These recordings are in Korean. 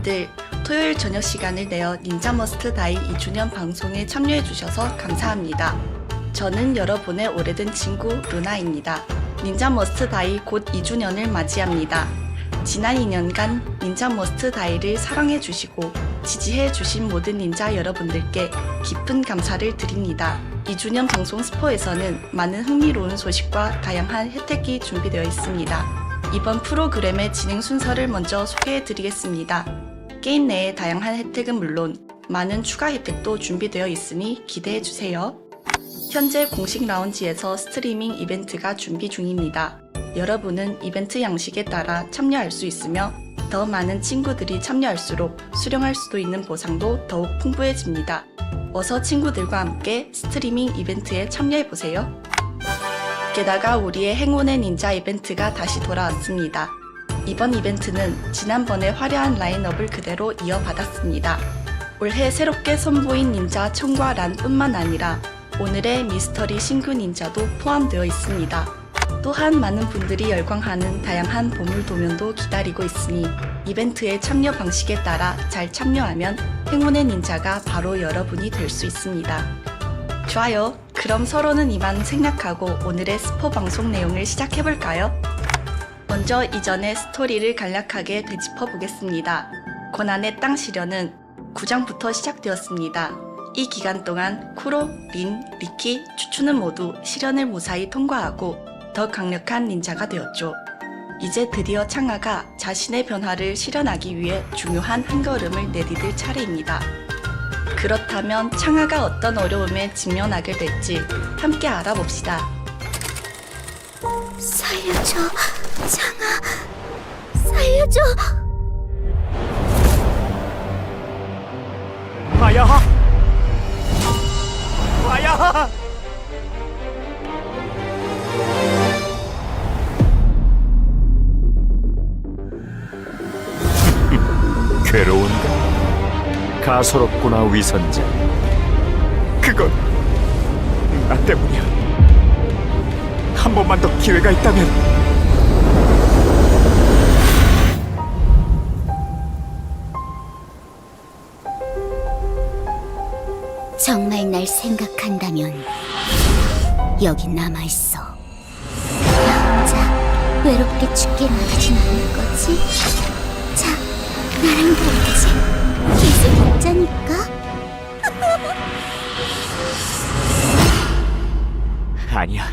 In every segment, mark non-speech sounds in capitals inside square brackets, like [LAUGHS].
여러분들 토요일 저녁 시간을 내어 닌자 머스트 다이 2주년 방송에 참여해 주셔서 감사합니다. 저는 여러분의 오래된 친구 루나입니다. 닌자 머스트 다이 곧 2주년을 맞이합니다. 지난 2년간 닌자 머스트 다이를 사랑해 주시고 지지해 주신 모든 닌자 여러분들께 깊은 감사를 드립니다. 2주년 방송 스포에서는 많은 흥미로운 소식과 다양한 혜택이 준비되어 있습니다. 이번 프로그램의 진행 순서를 먼저 소개해 드리겠습니다. 게임 내의 다양한 혜택은 물론 많은 추가 혜택도 준비되어 있으니 기대해 주세요. 현재 공식 라운지에서 스트리밍 이벤트가 준비 중입니다. 여러분은 이벤트 양식에 따라 참여할 수 있으며 더 많은 친구들이 참여할수록 수령할 수도 있는 보상도 더욱 풍부해집니다. 어서 친구들과 함께 스트리밍 이벤트에 참여해 보세요. 게다가 우리의 행운의 닌자 이벤트가 다시 돌아왔습니다. 이번 이벤트는 지난번의 화려한 라인업을 그대로 이어받았습니다. 올해 새롭게 선보인 닌자 청과 란뿐만 아니라 오늘의 미스터리 신규 닌자도 포함되어 있습니다. 또한 많은 분들이 열광하는 다양한 보물 도면도 기다리고 있으니 이벤트의 참여 방식에 따라 잘 참여하면 행운의 닌자가 바로 여러분이 될 수 있습니다. 좋아요. 그럼 서로는 이만 생략하고 오늘의 스포 방송 내용을 시작해볼까요? 먼저 이전의 스토리를 간략하게 되짚어 보겠습니다. 고난의 땅 시련은 9장부터 시작되었습니다. 이 기간 동안 쿠로, 린, 리키, 추추는 모두 시련을 무사히 통과하고 더 강력한 닌자가 되었죠. 이제 드디어 창아가 자신의 변화를 실현하기 위해 중요한 한 걸음을 내디딜 차례입니다. 그렇다면 창아가 어떤 어려움에 직면하게 될지 함께 알아봅시다. 살려줘, 장아. 살려줘. 아야하! 아야하! [LAUGHS] 괴로운가? 가소롭구나 위선자. 그건 나 때문이야. 한 번만 더 기회가 있다면 정말 날 생각한다면 여기 남아 있어. 나 혼자 외롭게 죽게 놔두진 않을 거지? 자, 나랑 같이 계속 있자니까. [LAUGHS] 아니야.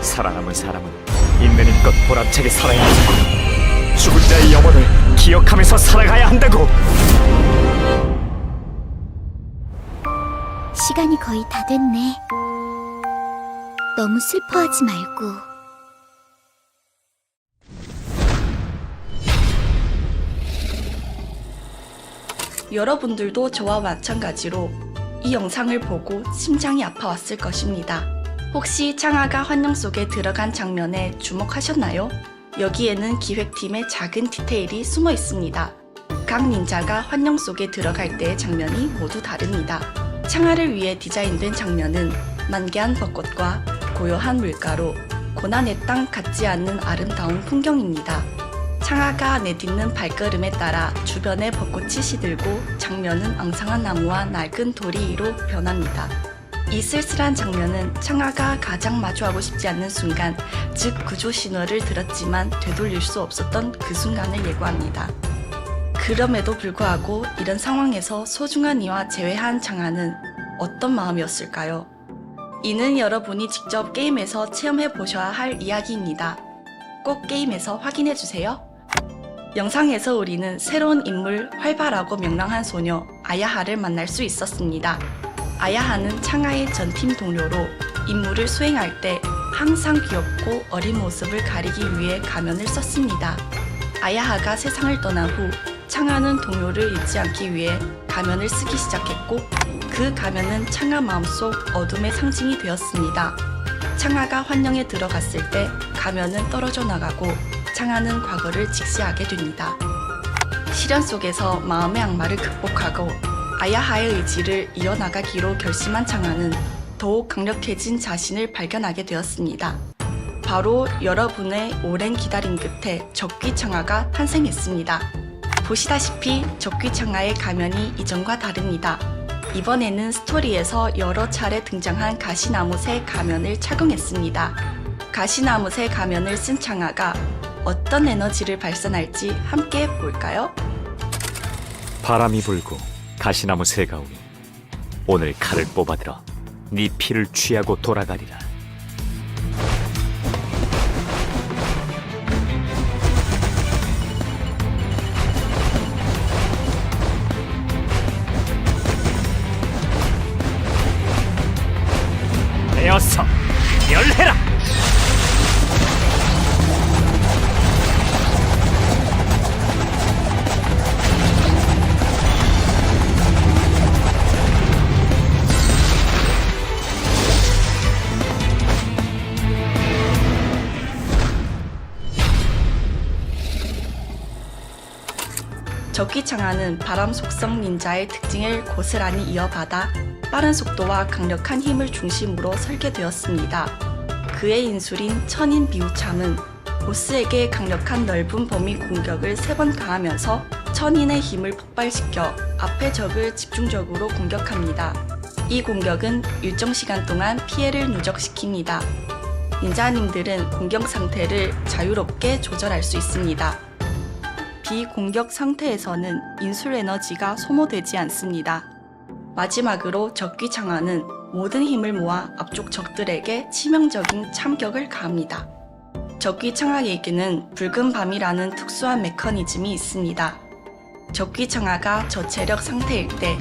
살아남은 사람은 있는 힘껏 보람차게 살아야 한다. 죽은 자의 영혼을 기억하면서 살아가야 한다고. 시간이 거의 다 됐네. 너무 슬퍼하지 말고. 여러분들도 저와 마찬가지로 이 영상을 보고 심장이 아파왔을 것입니다. 혹시 창아가 환영 속에 들어간 장면에 주목하셨나요? 여기에는 기획팀의 작은 디테일이 숨어 있습니다. 각 닌자가 환영 속에 들어갈 때의 장면이 모두 다릅니다. 창아를 위해 디자인된 장면은 만개한 벚꽃과 고요한 물가로 고난의 땅 같지 않는 아름다운 풍경입니다. 창아가 내딛는 발걸음에 따라 주변의 벚꽃이 시들고 장면은 앙상한 나무와 낡은 돌이 위로 변합니다. 이 쓸쓸한 장면은 창아가 가장 마주하고 싶지 않는 순간, 즉 구조 신호를 들었지만 되돌릴 수 없었던 그 순간을 예고합니다. 그럼에도 불구하고 이런 상황에서 소중한 이와 재회한 창아는 어떤 마음이었을까요? 이는 여러분이 직접 게임에서 체험해 보셔야 할 이야기입니다. 꼭 게임에서 확인해 주세요. 영상에서 우리는 새로운 인물 활발하고 명랑한 소녀 아야하를 만날 수 있었습니다. 아야하는 창아의 전팀 동료로 임무를 수행할 때 항상 귀엽고 어린 모습을 가리기 위해 가면을 썼습니다. 아야하가 세상을 떠난 후 창아는 동료를 잊지 않기 위해 가면을 쓰기 시작했고 그 가면은 창아 마음속 어둠의 상징이 되었습니다. 창아가 환영에 들어갔을 때 가면은 떨어져 나가고 창아는 과거를 직시하게 됩니다. 시련 속에서 마음의 악마를 극복하고 아야하의 의지를 이어나가기로 결심한 창아는 더욱 강력해진 자신을 발견하게 되었습니다. 바로 여러분의 오랜 기다림 끝에 적기 창아가 탄생했습니다. 보시다시피 적귀창하의 가면이 이전과 다릅니다. 이번에는 스토리에서 여러 차례 등장한 가시나무새 가면을 착용했습니다. 가시나무새 가면을 쓴 창하가 어떤 에너지를 발산할지 함께 볼까요? 바람이 불고 가시나무 새가 오니 오늘 칼을 뽑아들어 네 피를 취하고 돌아가리라. 적기창하는 바람 속성 닌자의 특징을 고스란히 이어받아 빠른 속도와 강력한 힘을 중심으로 설계되었습니다. 그의 인술인 천인 비우참은 보스에게 강력한 넓은 범위 공격을 세 번 가하면서 천인의 힘을 폭발시켜 앞의 적을 집중적으로 공격합니다. 이 공격은 일정 시간 동안 피해를 누적시킵니다. 닌자님들은 공격 상태를 자유롭게 조절할 수 있습니다. 비공격 상태에서는 인술 에너지가 소모되지 않습니다. 마지막으로 적기 창하는 모든 힘을 모아 앞쪽 적들에게 치명적인 참격을 가합니다. 적기 창하에게는 붉은 밤이라는 특수한 메커니즘이 있습니다. 적기 창하가 저체력 상태일 때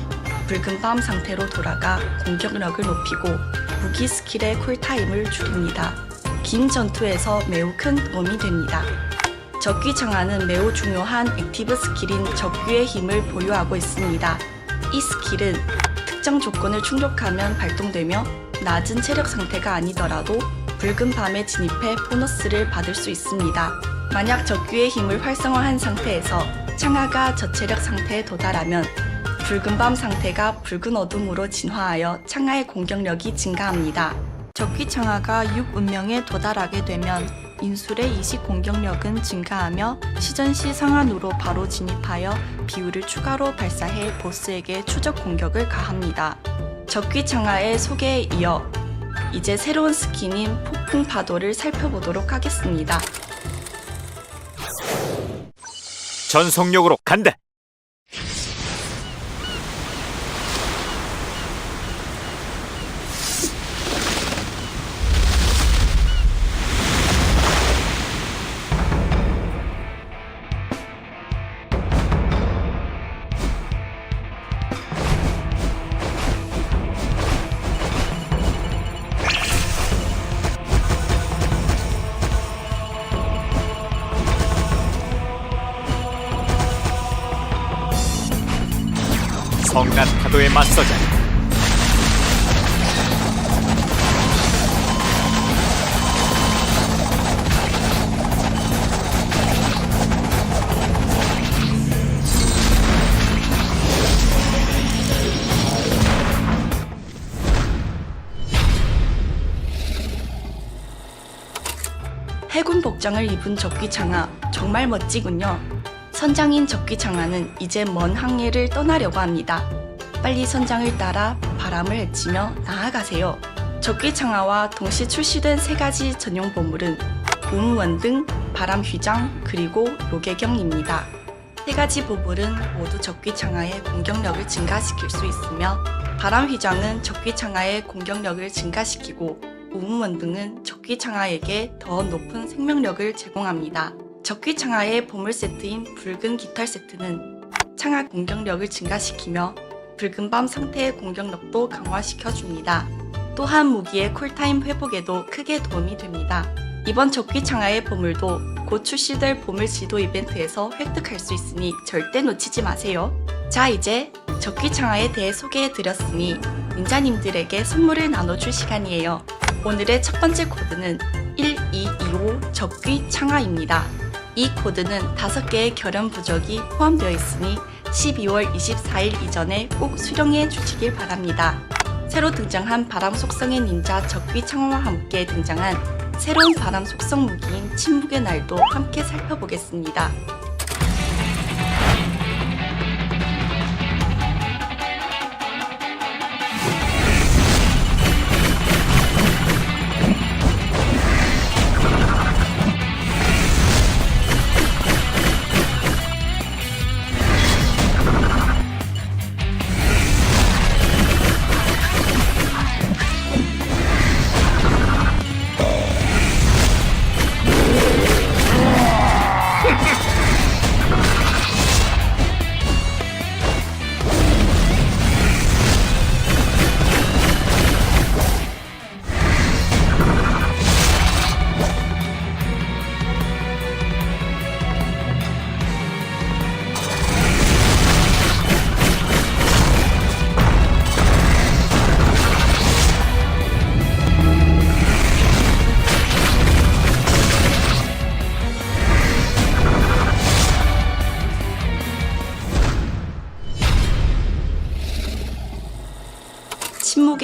붉은 밤 상태로 돌아가 공격력을 높이고 무기 스킬의 쿨타임을 줄입니다. 긴 전투에서 매우 큰 도움이 됩니다. 적귀 창하는 매우 중요한 액티브 스킬인 적귀의 힘을 보유하고 있습니다. 이 스킬은 특정 조건을 충족하면 발동되며 낮은 체력 상태가 아니더라도 붉은 밤에 진입해 보너스를 받을 수 있습니다. 만약 적귀의 힘을 활성화한 상태에서 창하가 저체력 상태에 도달하면 붉은 밤 상태가 붉은 어둠으로 진화하여 창하의 공격력이 증가합니다. 적귀 창하가 6 운명에 도달하게 되면 인술의 이식 공격력은 증가하며 시전시 상한으로 바로 진입하여 비율을 추가로 발사해 보스에게 추적 공격을 가합니다. 적귀 창하의 소개에 이어 이제 새로운 스킨인 폭풍 파도를 살펴보도록 하겠습니다. 전속력으로 간다. 맞서자. 해군 복장을 입은 적기창하 정말 멋지군요. 선장인 적기창하는 이제 먼 항해를 떠나려고 합니다. 빨리 선장을 따라 바람을 헤치며 나아가세요. 적기창하와 동시 출시된 세 가지 전용 보물은 우무원 등 바람 휘장 그리고 요괴경입니다. 세 가지 보물은 모두 적기창하의 공격력을 증가시킬 수 있으며 바람 휘장은 적기창하의 공격력을 증가시키고 우무원 등은 적기창하에게 더 높은 생명력을 제공합니다. 적기창하의 보물 세트인 붉은 깃털 세트는 창하 공격력을 증가시키며 붉은 밤 상태의 공격력도 강화시켜줍니다. 또한 무기의 쿨타임 회복에도 크게 도움이 됩니다. 이번 적기 창하의 보물도 곧 출시될 보물 지도 이벤트에서 획득할 수 있으니 절대 놓치지 마세요. 자 이제 적기 창하에 대해 소개해드렸으니 닌자님들에게 선물을 나눠줄 시간이에요. 오늘의 첫 번째 코드는 1225 적귀 창하입니다. 이 코드는 5개의 결연 부적이 포함되어 있으니 12월 24일 이전에 꼭 수령해 주시길 바랍니다. 새로 등장한 바람 속성의 닌자 적귀 창화와 함께 등장한 새로운 바람 속성 무기인 침묵의 날도 함께 살펴보겠습니다.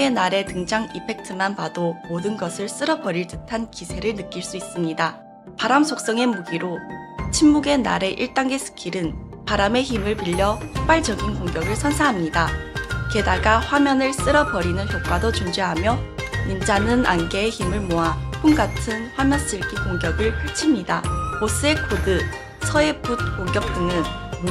침묵의 날의 등장 이펙트만 봐도 모든 것을 쓸어버릴 듯한 기세를 느낄 수 있습니다. 바람 속성의 무기로 침묵의 날의 1단계 스킬은 바람의 힘을 빌려 폭발적인 공격을 선사합니다. 게다가 화면을 쓸어버리는 효과도 존재하며 닌자는 안개의 힘을 모아 풍 같은 화면 쓸기 공격을 펼칩니다. 보스의 코드, 서의 붓 공격 등은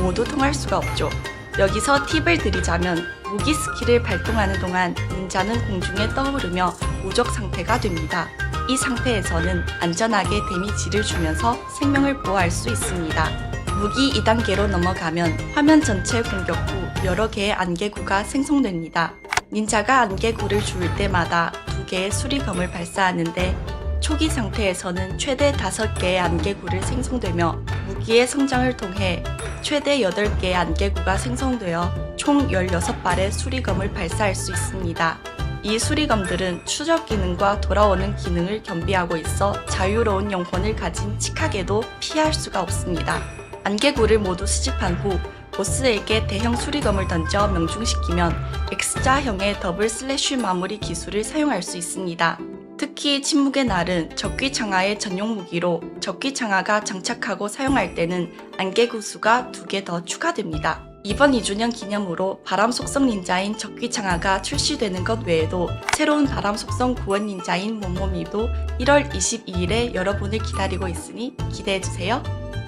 모두 통할 수가 없죠. 여기서 팁을 드리자면 무기 스킬을 발동하는 동안 닌자는 공중에 떠오르며 무적 상태가 됩니다. 이 상태에서는 안전하게 데미지를 주면서 생명을 보호할 수 있습니다. 무기 2단계로 넘어가면 화면 전체 공격 후 여러 개의 안개구가 생성됩니다. 닌자가 안개구를 주울 때마다 두 개의 수리검을 발사하는데 초기 상태에서는 최대 5개의 안개구를 생성되며 무기의 성장을 통해 최대 8개의 안개구가 생성되어 총 16발의 수리검을 발사할 수 있습니다. 이 수리검들은 추적 기능과 돌아오는 기능을 겸비하고 있어 자유로운 영혼을 가진 칙하게도 피할 수가 없습니다. 안개구를 모두 수집한 후 보스에게 대형 수리검을 던져 명중시키면 X자형의 더블 슬래쉬 마무리 기술을 사용할 수 있습니다. 특히 침묵의 날은 적귀 창하의 전용 무기로 적귀 창하가 장착하고 사용할 때는 안개 구수가 두개더 추가됩니다. 이번 2주년 기념으로 바람 속성 닌자인 적귀 창하가 출시되는 것 외에도 새로운 바람 속성 구원 닌자인 모모미도 1월 22일에 여러분을 기다리고 있으니 기대해주세요.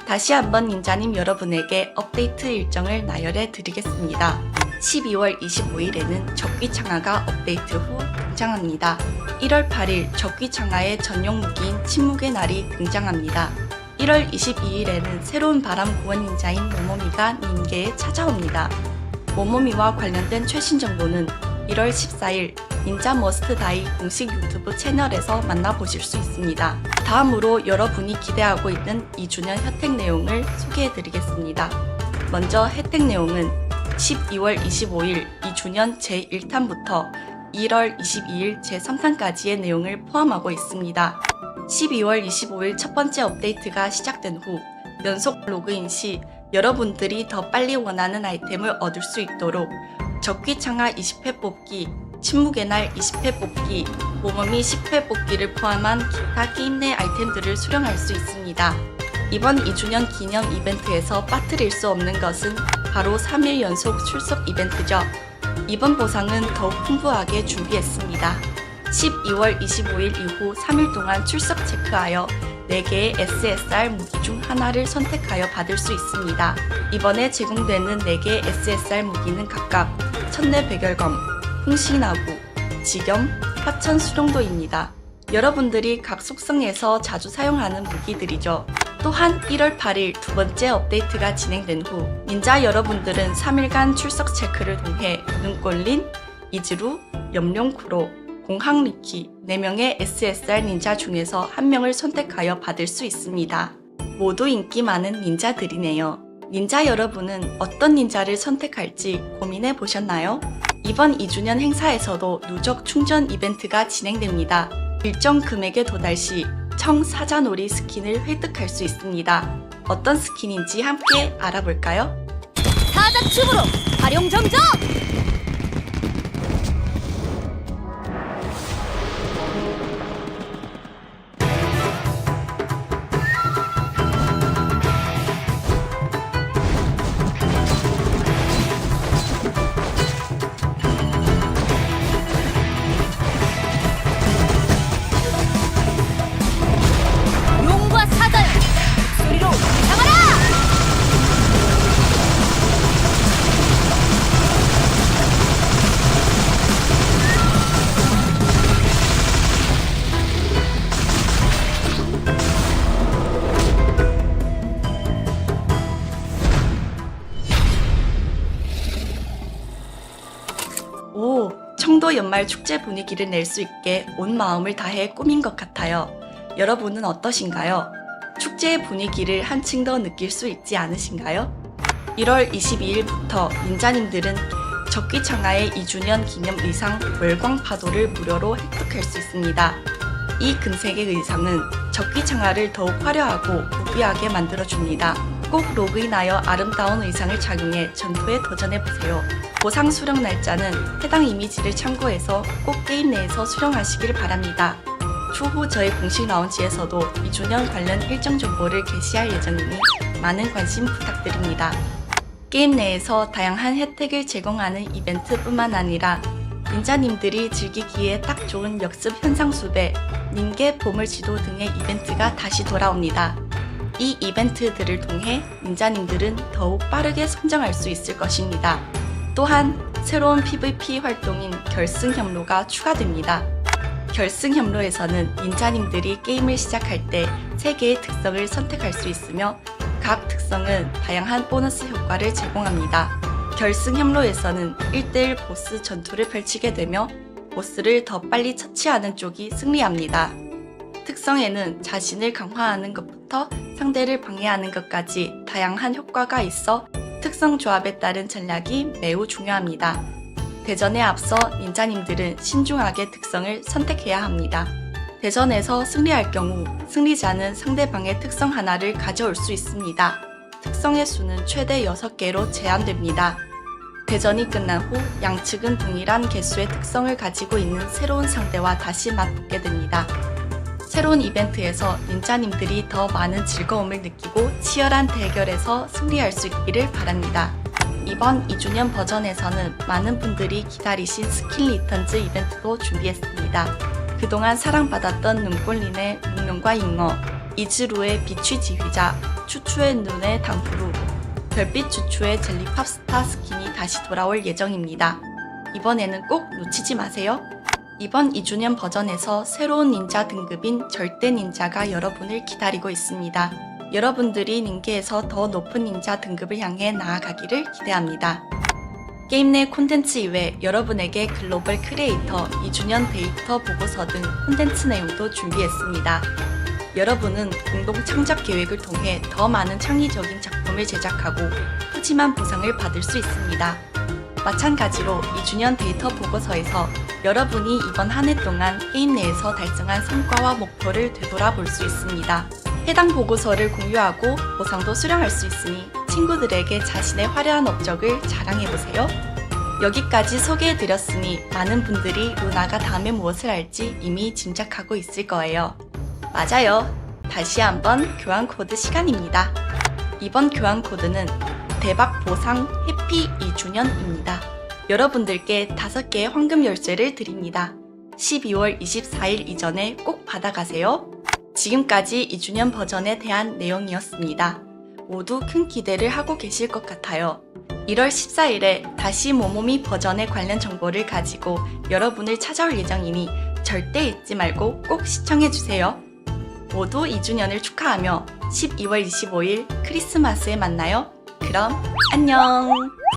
다시 한번 닌자님 여러분에게 업데이트 일정을 나열해 드리겠습니다. 12월 25일에는 적귀 창하가 업데이트 후 등장합니다. 1월 8일 적귀 창하의 전용 무기인 침묵의 날이 등장합니다. 1월 22일에는 새로운 바람 구원 닌자인 모모미가 닌게에 찾아옵니다. 모모미와 관련된 최신 정보는 1월 14일 닌자 머스트 다이 공식 유튜브 채널에서 만나보실 수 있습니다. 다음으로 여러분이 기대하고 있는 2주년 혜택 내용을 소개해 드리겠습니다. 먼저 혜택 내용은 12월 25일 2주년 제1탄부터 1월 22일 제3탄까지의 내용을 포함하고 있습니다. 12월 25일 첫 번째 업데이트가 시작된 후 연속 로그인 시 여러분들이 더 빨리 원하는 아이템을 얻을 수 있도록 적귀 창하 20회 뽑기, 침묵의 날 20회 뽑기, 모범이 10회 뽑기를 포함한 기타 게임 내 아이템들을 수령할 수 있습니다. 이번 2주년 기념 이벤트에서 빠뜨릴 수 없는 것은 바로 3일 연속 출석 이벤트죠. 이번 보상은 더욱 풍부하게 준비했습니다. 12월 25일 이후 3일 동안 출석 체크하여 4개의 SSR 무기 중 하나를 선택하여 받을 수 있습니다. 이번에 제공되는 4개의 SSR 무기는 각각 천내 백열검, 풍신하구, 지겸, 화천 수령도입니다. 여러분들이 각 속성에서 자주 사용하는 무기들이죠. 또한 1월 8일 두 번째 업데이트가 진행된 후 닌자 여러분들은 3일간 출석 체크를 통해 눈꼴린, 이즈루, 염룡쿠로, 공항리키 4명의 SSR 닌자 중에서 한 명을 선택하여 받을 수 있습니다. 모두 인기 많은 닌자들이네요. 닌자 여러분은 어떤 닌자를 선택할지 고민해 보셨나요? 이번 2주년 행사에서도 누적 충전 이벤트가 진행됩니다. 일정 금액에 도달 시 청사자놀이 스킨을 획득할 수 있습니다. 어떤 스킨인지 함께 알아볼까요? 사자춤으로 활용 정정! 연말 축제 분위기를 낼 수 있게 온 마음을 다해 꾸민 것 같아요. 여러분은 어떠신가요? 축제의 분위기를 한층 더 느낄 수 있지 않으신가요? 1월 22일부터 닌자님들은 적기창하의 2주년 기념 의상 월광파도를 무료로 획득할 수 있습니다. 이 금색의 의상은 적기창하를 더욱 화려하고 부비하게 만들어줍니다. 꼭 로그인하여 아름다운 의상을 착용해 전투에 도전해보세요. 보상 수령 날짜는 해당 이미지를 참고해서 꼭 게임 내에서 수령하시길 바랍니다. 추후 저희 공식 라운지에서도 2주년 관련 일정 정보를 게시할 예정이니 많은 관심 부탁드립니다. 게임 내에서 다양한 혜택을 제공하는 이벤트뿐만 아니라 닌자님들이 즐기기에 딱 좋은 역습 현상 수배, 닌게 보물 지도 등의 이벤트가 다시 돌아옵니다. 이 이벤트들을 통해 닌자님들은 더욱 빠르게 성장할 수 있을 것입니다. 또한 새로운 PVP 활동인 결승 협로가 추가됩니다. 결승 협로에서는 닌자님들이 게임을 시작할 때 3개의 특성을 선택할 수 있으며 각 특성은 다양한 보너스 효과를 제공합니다. 결승 협로에서는 1대1 보스 전투를 펼치게 되며 보스를 더 빨리 처치하는 쪽이 승리합니다. 특성에는 자신을 강화하는 것 부터 상대를 방해하는 것까지 다양한 효과가 있어 특성 조합에 따른 전략이 매우 중요합니다. 대전에 앞서 닌자님들은 신중하게 특성을 선택해야 합니다. 대전에서 승리할 경우 승리자는 상대방의 특성 하나를 가져올 수 있습니다. 특성의 수는 최대 6개로 제한됩니다. 대전이 끝난 후 양측은 동일한 개수의 특성을 가지고 있는 새로운 상대와 다시 맞붙게 됩니다. 새로운 이벤트에서 닌자님들이 더 많은 즐거움을 느끼고 치열한 대결에서 승리할 수 있기를 바랍니다. 이번 2주년 버전에서는 많은 분들이 기다리신 스킬 리턴즈 이벤트도 준비했습니다. 그동안 사랑받았던 눈꼴린의 묵룡과 잉어, 이즈루의 비취 지휘자, 추추의 눈의 당프루, 별빛 추추의 젤리팝 스타 스킨이 다시 돌아올 예정입니다. 이번에는 꼭 놓치지 마세요. 이번 2주년 버전에서 새로운 닌자 등급인 절대 닌자가 여러분을 기다리고 있습니다. 여러분들이 닌계에서 더 높은 닌자 등급을 향해 나아가기를 기대합니다. 게임 내 콘텐츠 이외 여러분에게 글로벌 크리에이터 2주년 데이터 보고서 등 콘텐츠 내용도 준비했습니다. 여러분은 공동 창작 계획을 통해 더 많은 창의적인 작품을 제작하고 푸짐한 보상을 받을 수 있습니다. 마찬가지로 2주년 데이터 보고서에서 여러분이 이번 한 해 동안 게임 내에서 달성한 성과와 목표를 되돌아볼 수 있습니다. 해당 보고서를 공유하고 보상도 수령할 수 있으니 친구들에게 자신의 화려한 업적을 자랑해보세요. 여기까지 소개해드렸으니 많은 분들이 루나가 다음에 무엇을 할지 이미 짐작하고 있을 거예요. 맞아요. 다시 한번 교환 코드 시간입니다. 이번 교환 코드는 대박 보상 해피 2주년입니다. 여러분들께 5개의 황금 열쇠를 드립니다. 12월 24일 이전에 꼭 받아가세요. 지금까지 2주년 버전에 대한 내용이었습니다. 모두 큰 기대를 하고 계실 것 같아요. 1월 14일에 다시 모모미 버전의 관련 정보를 가지고 여러분을 찾아올 예정이니 절대 잊지 말고 꼭 시청해주세요. 모두 2주년을 축하하며 12월 25일 크리스마스에 만나요. 그럼 안녕!